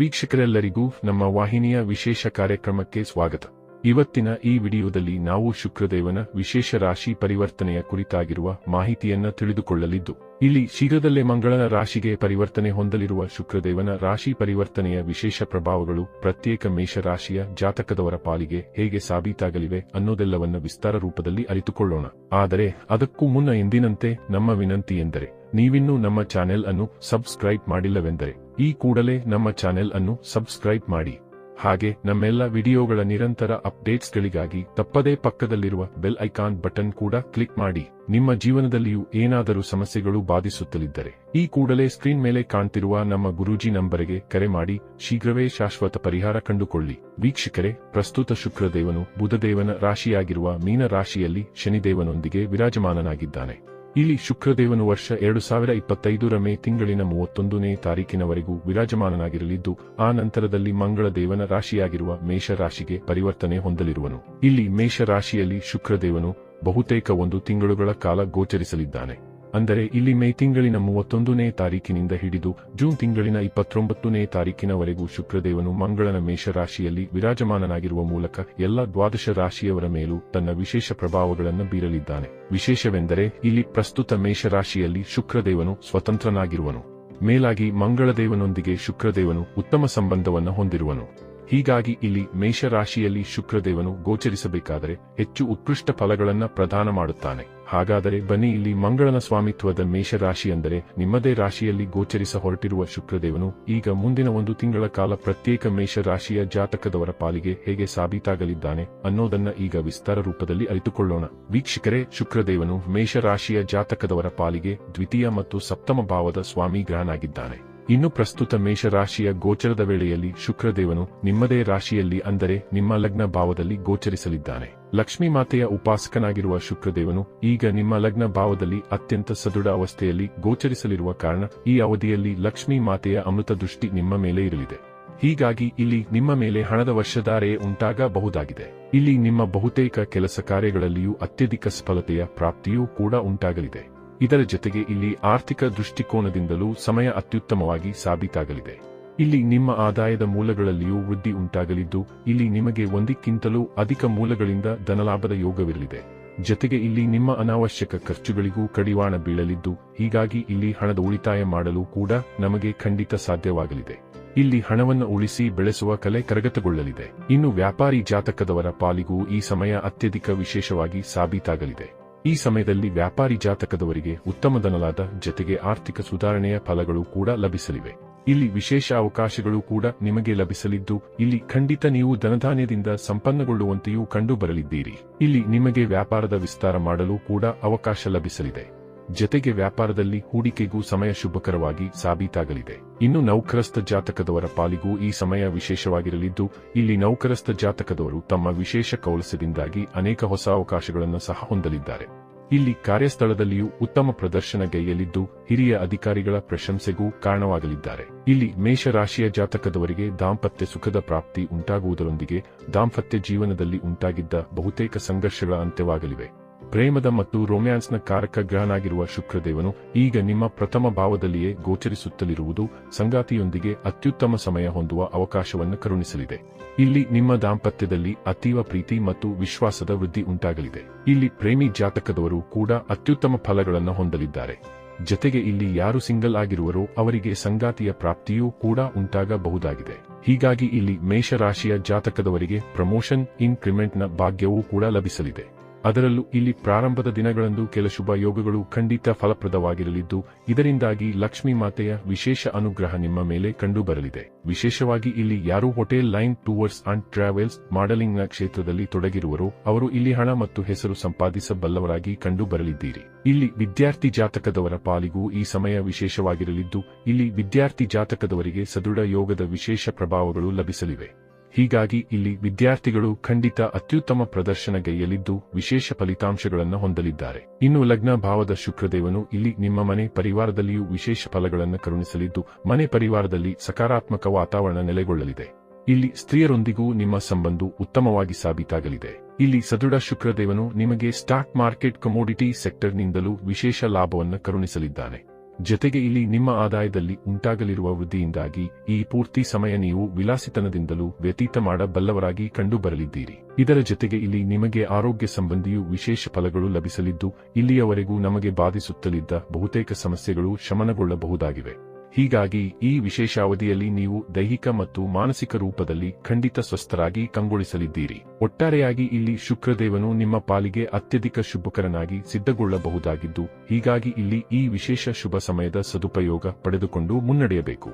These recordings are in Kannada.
ವೀಕ್ಷಕರೆಲ್ಲರಿಗೂ ನಮ್ಮ ವಾಹಿನಿಯ ವಿಶೇಷ ಕಾರ್ಯಕ್ರಮಕ್ಕೆ ಸ್ವಾಗತ. ಇವತ್ತಿನ ಈ ವಿಡಿಯೋದಲ್ಲಿ ನಾವು ಶುಕ್ರದೇವನ ವಿಶೇಷ ರಾಶಿ ಪರಿವರ್ತನೆಯ ಕುರಿತಾಗಿರುವ ಮಾಹಿತಿಯನ್ನ ತಿಳಿದುಕೊಳ್ಳಲಿದ್ದು, ಇಲ್ಲಿ ಶೀಘ್ರದಲ್ಲೇ ಮಂಗಳನ ರಾಶಿಗೆ ಪರಿವರ್ತನೆ ಹೊಂದಲಿರುವ ಶುಕ್ರದೇವನ ರಾಶಿ ಪರಿವರ್ತನೆಯ ವಿಶೇಷ ಪ್ರಭಾವಗಳು ಪ್ರತ್ಯೇಕ ಮೇಷರಾಶಿಯ ಜಾತಕದವರ ಪಾಲಿಗೆ ಹೇಗೆ ಸಾಬೀತಾಗಲಿವೆ ಅನ್ನೋದೆಲ್ಲವನ್ನ ವಿಸ್ತಾರ ರೂಪದಲ್ಲಿ ಅರಿತುಕೊಳ್ಳೋಣ. ಆದರೆ ಅದಕ್ಕೂ ಮುನ್ನ ಎಂದಿನಂತೆ ನಮ್ಮ ವಿನಂತಿ ಎಂದರೆ, ನೀವಿನ್ನೂ ನಮ್ಮ ಚಾನೆಲ್ ಅನ್ನು ಸಬ್ಸ್ಕ್ರೈಬ್ ಮಾಡಿಲ್ಲವೆಂದರೆ ಈ ಕೂಡಲೇ ನಮ್ಮ ಚಾನೆಲ್ ಅನ್ನು ಸಬ್ಸ್ಕ್ರೈಬ್ ಮಾಡಿ. ಹಾಗೆ ನಮ್ಮೆಲ್ಲ ವಿಡಿಯೋಗಳ ನಿರಂತರ ಅಪ್ಡೇಟ್ಸ್ಗಳಿಗಾಗಿ ತಪ್ಪದೇ ಪಕ್ಕದಲ್ಲಿರುವ ಬೆಲ್ ಐಕಾನ್ ಬಟನ್ ಕೂಡ ಕ್ಲಿಕ್ ಮಾಡಿ. ನಿಮ್ಮ ಜೀವನದಲ್ಲಿಯೂ ಏನಾದರೂ ಸಮಸ್ಯೆಗಳು ಬಾಧಿಸುತ್ತಲಿದ್ದರೆ ಈ ಕೂಡಲೇ ಸ್ಕ್ರೀನ್ ಮೇಲೆ ಕಾಣ್ತಿರುವ ನಮ್ಮ ಗುರೂಜಿ ನಂಬರಿಗೆ ಕರೆ ಮಾಡಿ. ಶೀಘ್ರವೇ ಶಾಶ್ವತ ಪರಿಹಾರ ಕಂಡುಕೊಳ್ಳಿ. ವೀಕ್ಷಕರೇ, ಪ್ರಸ್ತುತ ಶುಕ್ರದೇವನು ಬುಧದೇವನ ರಾಶಿಯಾಗಿರುವ ಮೀನ ರಾಶಿಯಲ್ಲಿ ಶನಿದೇವನೊಂದಿಗೆ ವಿರಾಜಮಾನನಾಗಿದ್ದಾನೆ. ಇಲ್ಲಿ ಶುಕ್ರದೇವನು ವರ್ಷ ಎರಡು ಸಾವಿರ ಇಪ್ಪತ್ತೈದರ ಮೇ ತಿಂಗಳಿನ ಮೂವತ್ತೊಂದನೇ ತಾರೀಕಿನವರೆಗೂ ವಿರಾಜಮಾನನಾಗಿರಲಿದ್ದು, ಆ ನಂತರದಲ್ಲಿ ಮಂಗಳ ದೇವನ ರಾಶಿಯಾಗಿರುವ ಮೇಷ ರಾಶಿಗೆ ಪರಿವರ್ತನೆ ಹೊಂದಲಿರುವನು. ಇಲ್ಲಿ ಮೇಷ ರಾಶಿಯಲ್ಲಿ ಶುಕ್ರದೇವನು ಬಹುತೇಕ ಒಂದು ತಿಂಗಳುಗಳ ಕಾಲ ಗೋಚರಿಸಲಿದ್ದಾನೆ. ಅಂದರೆ ಇಲ್ಲಿ ಮೇ ತಿಂಗಳಿನ ಮೂವತ್ತೊಂದನೇ ತಾರೀಕಿನಿಂದ ಹಿಡಿದು ಜೂನ್ ತಿಂಗಳಿನ ಇಪ್ಪತ್ತೊಂಬತ್ತನೇ ತಾರೀಕಿನವರೆಗೂ ಶುಕ್ರದೇವನು ಮಂಗಳನ ಮೇಷರಾಶಿಯಲ್ಲಿ ವಿರಾಜಮಾನನಾಗಿರುವ ಮೂಲಕ ಎಲ್ಲ ದ್ವಾದಶ ರಾಶಿಯವರ ಮೇಲೂ ತನ್ನ ವಿಶೇಷ ಪ್ರಭಾವಗಳನ್ನು ಬೀರಲಿದ್ದಾನೆ. ವಿಶೇಷವೆಂದರೆ ಇಲ್ಲಿ ಪ್ರಸ್ತುತ ಮೇಷರಾಶಿಯಲ್ಲಿ ಶುಕ್ರದೇವನು ಸ್ವತಂತ್ರನಾಗಿರುವನು. ಮೇಲಾಗಿ ಮಂಗಳದೇವನೊಂದಿಗೆ ಶುಕ್ರದೇವನು ಉತ್ತಮ ಸಂಬಂಧವನ್ನು ಹೊಂದಿರುವನು. ಹೀಗಾಗಿ ಇಲ್ಲಿ ಮೇಷರಾಶಿಯಲ್ಲಿ ಶುಕ್ರದೇವನು ಗೋಚರಿಸಬೇಕಾದರೆ ಹೆಚ್ಚು ಉತ್ಕೃಷ್ಟ ಫಲಗಳನ್ನ ಪ್ರದಾನ ಮಾಡುತ್ತಾನೆ. ಹಾಗಾದರೆ ಬನ್ನಿ ಇಲ್ಲಿ ಮಂಗಳನ ಸ್ವಾಮಿತ್ವದ ಮೇಷರಾಶಿ ಅಂದರೆ ನಿಮ್ಮದೇ ರಾಶಿಯಲ್ಲಿ ಗೋಚರಿಸ ಹೊರಟಿರುವ ಶುಕ್ರದೇವನು ಈಗ ಮುಂದಿನ ಒಂದು ತಿಂಗಳ ಕಾಲ ಪ್ರತ್ಯೇಕ ಮೇಷರಾಶಿಯ ಜಾತಕದವರ ಪಾಲಿಗೆ ಹೇಗೆ ಸಾಬೀತಾಗಲಿದ್ದಾನೆ ಅನ್ನೋದನ್ನ ಈಗ ವಿಸ್ತಾರ ರೂಪದಲ್ಲಿ ಅರಿತುಕೊಳ್ಳೋಣ. ವೀಕ್ಷಕರೇ, ಶುಕ್ರದೇವನು ಮೇಷರಾಶಿಯ ಜಾತಕದವರ ಪಾಲಿಗೆ ದ್ವಿತೀಯ ಮತ್ತು ಸಪ್ತಮ ಭಾವದ ಸ್ವಾಮಿ ಗ್ರಹನಾಗಿದ್ದಾನೆ ಇನ್ನು ಪ್ರಸ್ತುತ ಮೇಷರಾಶಿಯ ಗೋಚರದ ವೇಳೆಯಲ್ಲಿ ಶುಕ್ರದೇವನು ನಿಮ್ಮದೇ ರಾಶಿಯಲ್ಲಿ ಅಂದರೆ ನಿಮ್ಮ ಲಗ್ನ ಭಾವದಲ್ಲಿ ಗೋಚರಿಸಲಿದ್ದಾನೆ. ಲಕ್ಷ್ಮೀ ಮಾತೆಯ ಉಪಾಸಕನಾಗಿರುವ ಶುಕ್ರದೇವನು ಈಗ ನಿಮ್ಮ ಲಗ್ನ ಭಾವದಲ್ಲಿ ಅತ್ಯಂತ ಸದೃಢ ಅವಸ್ಥೆಯಲ್ಲಿ ಗೋಚರಿಸಲಿರುವ ಕಾರಣ ಈ ಅವಧಿಯಲ್ಲಿ ಲಕ್ಷ್ಮೀ ಮಾತೆಯ ಅಮೃತ ದೃಷ್ಟಿ ನಿಮ್ಮ ಮೇಲೆ ಇರಲಿದೆ. ಹೀಗಾಗಿ ಇಲ್ಲಿ ನಿಮ್ಮ ಮೇಲೆ ಹಣದ ವರ್ಷಧಾರೆ ಉಂಟಾಗಬಹುದಾಗಿದೆ. ಇಲ್ಲಿ ನಿಮ್ಮ ಬಹುತೇಕ ಕೆಲಸ ಕಾರ್ಯಗಳಲ್ಲಿಯೂ ಅತ್ಯಧಿಕ ಸಫಲತೆಯ ಪ್ರಾಪ್ತಿಯೂ ಕೂಡ ಉಂಟಾಗಲಿದೆ. ಇದರ ಜೊತೆಗೆ ಇಲ್ಲಿ ಆರ್ಥಿಕ ದೃಷ್ಟಿಕೋನದಿಂದಲೂ ಸಮಯ ಅತ್ಯುತ್ತಮವಾಗಿ ಸಾಬೀತಾಗಲಿದೆ. ಇಲ್ಲಿ ನಿಮ್ಮ ಆದಾಯದ ಮೂಲಗಳಲ್ಲಿಯೂ ವೃದ್ಧಿ ಉಂಟಾಗಲಿದ್ದು, ಇಲ್ಲಿ ನಿಮಗೆ ಒಂದಕ್ಕಿಂತಲೂ ಅಧಿಕ ಮೂಲಗಳಿಂದ ಧನಲಾಭದ ಯೋಗವಿರಲಿದೆ. ಜೊತೆಗೆ ಇಲ್ಲಿ ನಿಮ್ಮ ಅನಾವಶ್ಯಕ ಖರ್ಚುಗಳಿಗೂ ಕಡಿವಾಣ ಬೀಳಲಿದ್ದು, ಹೀಗಾಗಿ ಇಲ್ಲಿ ಹಣದ ಉಳಿತಾಯ ಮಾಡಲು ಕೂಡ ನಮಗೆ ಖಂಡಿತ ಸಾಧ್ಯವಾಗಲಿದೆ. ಇಲ್ಲಿ ಹಣವನ್ನು ಉಳಿಸಿ ಬೆಳೆಸುವ ಕಲೆ ಕರಗತಗೊಳ್ಳಲಿದೆ. ಇನ್ನು ವ್ಯಾಪಾರಿ ಜಾತಕದವರ ಪಾಲಿಗೂ ಈ ಸಮಯ ಅತ್ಯಧಿಕ ವಿಶೇಷವಾಗಿ ಸಾಬೀತಾಗಲಿದೆ. ಈ ಸಮಯದಲ್ಲಿ ವ್ಯಾಪಾರಿ ಜಾತಕದವರಿಗೆ ಉತ್ತಮ ಧನಲಾದ ಜತೆಗೆ ಆರ್ಥಿಕ ಸುಧಾರಣೆಯ ಫಲಗಳು ಕೂಡ ಲಭಿಸಲಿವೆ. ಇಲ್ಲಿ ವಿಶೇಷ ಅವಕಾಶಗಳು ಕೂಡ ನಿಮಗೆ ಲಭಿಸಲಿದ್ದು, ಇಲ್ಲಿ ಖಂಡಿತ ನೀವು ಧನಧಾನ್ಯದಿಂದ ಸಂಪನ್ನಗೊಳ್ಳುವಂತೆಯೂ ಕಂಡು ಬರಲಿದ್ದೀರಿ ಇಲ್ಲಿ ನಿಮಗೆ ವ್ಯಾಪಾರದ ವಿಸ್ತಾರ ಮಾಡಲು ಕೂಡ ಅವಕಾಶ ಲಭಿಸಲಿದೆ. ಜೊತೆಗೆ ವ್ಯಾಪಾರದಲ್ಲಿ ಹೂಡಿಕೆಗೂ ಸಮಯ ಶುಭಕರವಾಗಿ ಸಾಬೀತಾಗಲಿದೆ. ಇನ್ನು ನೌಕರಸ್ಥ ಜಾತಕದವರ ಪಾಲಿಗೂ ಈ ಸಮಯ ವಿಶೇಷವಾಗಿರಲಿದ್ದು, ಇಲ್ಲಿ ನೌಕರಸ್ಥ ಜಾತಕದವರು ತಮ್ಮ ವಿಶೇಷ ಕೌಲಸದಿಂದಾಗಿ ಅನೇಕ ಹೊಸ ಅವಕಾಶಗಳನ್ನು ಸಹ ಹೊಂದಲಿದ್ದಾರೆ. ಇಲ್ಲಿ ಕಾರ್ಯಸ್ಥಳದಲ್ಲಿಯೂ ಉತ್ತಮ ಪ್ರದರ್ಶನ ಪ್ರದರ್ಶನಗೈಯಲಿದ್ದು ಹಿರಿಯ ಅಧಿಕಾರಿಗಳ ಪ್ರಶಂಸೆಗೂ ಕಾರಣವಾಗಲಿದ್ದಾರೆ. ಇಲ್ಲಿ ಮೇಷರಾಶಿಯ ಜಾತಕದವರಿಗೆ ದಾಂಪತ್ಯ ಸುಖದ ಪ್ರಾಪ್ತಿ ಉಂಟಾಗುವುದರೊಂದಿಗೆ ದಾಂಪತ್ಯ ಜೀವನದಲ್ಲಿ ಉಂಟಾಗಿದ್ದ ಬಹುತೇಕ ಸಂಘರ್ಷಗಳ ಅಂತ್ಯವಾಗಲಿವೆ. ಪ್ರೇಮದ ಮತ್ತು ರೋಮ್ಯಾನ್ಸ್ನ ಕಾರಕ ಗ್ರಹನಾಗಿರುವ ಶುಕ್ರದೇವನು ಈಗ ನಿಮ್ಮ ಪ್ರಥಮ ಭಾವದಲ್ಲಿಯೇ ಗೋಚರಿಸುತ್ತಲಿರುವುದು ಸಂಗಾತಿಯೊಂದಿಗೆ ಅತ್ಯುತ್ತಮ ಸಮಯ ಹೊಂದುವ ಅವಕಾಶವನ್ನು ಕರುಣಿಸಲಿದೆ. ಇಲ್ಲಿ ನಿಮ್ಮ ದಾಂಪತ್ಯದಲ್ಲಿ ಅತೀವ ಪ್ರೀತಿ ಮತ್ತು ವಿಶ್ವಾಸದ ವೃದ್ಧಿ ಉಂಟಾಗಲಿದೆ. ಇಲ್ಲಿ ಪ್ರೇಮಿ ಜಾತಕದವರು ಕೂಡ ಅತ್ಯುತ್ತಮ ಫಲಗಳನ್ನು ಹೊಂದಲಿದ್ದಾರೆ. ಜತೆಗೆ ಇಲ್ಲಿ ಯಾರು ಸಿಂಗಲ್ ಆಗಿರುವರೋ ಅವರಿಗೆ ಸಂಗಾತಿಯ ಪ್ರಾಪ್ತಿಯೂ ಕೂಡ ಉಂಟಾಗಬಹುದಾಗಿದೆ. ಹೀಗಾಗಿ ಇಲ್ಲಿ ಮೇಷರಾಶಿಯ ಜಾತಕದವರಿಗೆ ಪ್ರಮೋಷನ್, ಇನ್ಕ್ರಿಮೆಂಟ್ನ ಭಾಗ್ಯವೂ ಕೂಡ ಲಭಿಸಲಿದೆ. ಅದರಲ್ಲೂ ಇಲ್ಲಿ ಪ್ರಾರಂಭದ ದಿನಗಳಂದು ಕೆಲ ಶುಭ ಯೋಗಗಳು ಖಂಡಿತ ಫಲಪ್ರದವಾಗಿರಲಿದ್ದು, ಇದರಿಂದಾಗಿ ಲಕ್ಷ್ಮೀ ಮಾತೆಯ ವಿಶೇಷ ಅನುಗ್ರಹ ನಿಮ್ಮ ಮೇಲೆ ಕಂಡುಬರಲಿದೆ. ವಿಶೇಷವಾಗಿ ಇಲ್ಲಿ ಯಾರು hotel line tours and travels ಮಾಡೆಲಿಂಗ್ನ ಕ್ಷೇತ್ರದಲ್ಲಿ ತೊಡಗಿರುವರೋ, ಅವರು ಇಲ್ಲಿ ಹಣ ಮತ್ತು ಹೆಸರು ಸಂಪಾದಿಸಬಲ್ಲವರಾಗಿ ಕಂಡುಬರಲಿದ್ದೀರಿ. ಇಲ್ಲಿ ವಿದ್ಯಾರ್ಥಿ ಜಾತಕದವರ ಪಾಲಿಗೂ ಈ ಸಮಯ ವಿಶೇಷವಾಗಿರಲಿದ್ದು, ಇಲ್ಲಿ ವಿದ್ಯಾರ್ಥಿ ಜಾತಕದವರಿಗೆ ಸದೃಢ ಯೋಗದ ವಿಶೇಷ ಪ್ರಭಾವಗಳು ಲಭಿಸಲಿವೆ. ಹೀಗಾಗಿ ಇಲ್ಲಿ ವಿದ್ಯಾರ್ಥಿಗಳು ಖಂಡಿತ ಅತ್ಯುತ್ತಮ ಪ್ರದರ್ಶನಗೈಯಲಿದ್ದು ವಿಶೇಷ ಫಲಿತಾಂಶಗಳನ್ನು ಹೊಂದಲಿದ್ದಾರೆ. ಇನ್ನು ಲಗ್ನ ಭಾವದ ಶುಕ್ರದೇವನು ಇಲ್ಲಿ ನಿಮ್ಮ ಮನೆ ಪರಿವಾರದಲ್ಲಿಯೂ ವಿಶೇಷ ಫಲಗಳನ್ನು ಕರುಣಿಸಲಿದ್ದು ಮನೆ ಪರಿವಾರದಲ್ಲಿ ಸಕಾರಾತ್ಮಕ ವಾತಾವರಣ ನೆಲೆಗೊಳ್ಳಲಿದೆ. ಇಲ್ಲಿ ಸ್ತ್ರೀಯರೊಂದಿಗೂ ನಿಮ್ಮ ಸಂಬಂಧ ಉತ್ತಮವಾಗಿ ಸಾಬೀತಾಗಲಿದೆ. ಇಲ್ಲಿ ಸದೃಢ ಶುಕ್ರದೇವನು ನಿಮಗೆ ಸ್ಟಾಕ್ ಮಾರ್ಕೆಟ್ ಕಮೋಡಿಟಿ ಸೆಕ್ಟರ್ನಿಂದಲೂ ವಿಶೇಷ ಲಾಭವನ್ನು ಕರುಣಿಸಲಿದ್ದಾನೆ. ಜತೆಗೆ ಇಲ್ಲಿ ನಿಮ್ಮ ಆದಾಯದಲ್ಲಿ ಉಂಟಾಗಲಿರುವ ವೃದ್ಧಿಯಿಂದಾಗಿ ಈ ಪೂರ್ತಿ ಸಮಯ ನೀವು ವಿಲಾಸಿತನದಿಂದಲೂ ವ್ಯತೀತ ಮಾಡಬಲ್ಲವರಾಗಿ ಕಂಡುಬರಲಿದ್ದೀರಿ. ಇದರ ಜತೆಗೆ ಇಲ್ಲಿ ನಿಮಗೆ ಆರೋಗ್ಯ ಸಂಬಂಧಿಯೂ ವಿಶೇಷ ಫಲಗಳು ಲಭಿಸಲಿದ್ದು, ಇಲ್ಲಿಯವರೆಗೂ ನಮಗೆ ಬಾಧಿಸುತ್ತಲಿದ್ದ ಬಹುತೇಕ ಸಮಸ್ಯೆಗಳು ಶಮನಗೊಳ್ಳಬಹುದಾಗಿವೆ. ಹೀಗಾಗಿ ಈ ವಿಶೇಷ ಅವಧಿಯಲ್ಲಿ ನೀವು ದೈಹಿಕ ಮತ್ತು ಮಾನಸಿಕ ರೂಪದಲ್ಲಿ ಖಂಡಿತ ಸ್ವಸ್ಥರಾಗಿ ಕಂಗೊಳಿಸಲಿದ್ದೀರಿ. ಒಟ್ಟಾರೆಯಾಗಿ ಇಲ್ಲಿ ಶುಕ್ರದೇವನು ನಿಮ್ಮ ಪಾಲಿಗೆ ಅತ್ಯಧಿಕ ಶುಭಕರನಾಗಿ ಸಿದ್ಧಗೊಳ್ಳಬಹುದಾಗಿದ್ದು, ಹೀಗಾಗಿ ಇಲ್ಲಿ ಈ ವಿಶೇಷ ಶುಭ ಸಮಯದ ಸದುಪಯೋಗ ಪಡೆದುಕೊಂಡು ಮುನ್ನಡೆಯಬೇಕು.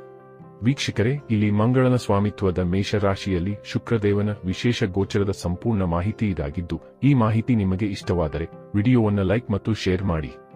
ವೀಕ್ಷಕರೇ, ಇಲ್ಲಿ ಮಂಗಳನ ಸ್ವಾಮಿತ್ವದ ಮೇಷರಾಶಿಯಲ್ಲಿ ಶುಕ್ರದೇವನ ವಿಶೇಷ ಗೋಚರದ ಸಂಪೂರ್ಣ ಮಾಹಿತಿ ಇದಾಗಿದ್ದು, ಈ ಮಾಹಿತಿ ನಿಮಗೆ ಇಷ್ಟವಾದರೆ, ವಿಡಿಯೋವನ್ನು ಲೈಕ್ ಮತ್ತು ಶೇರ್ ಮಾಡಿ.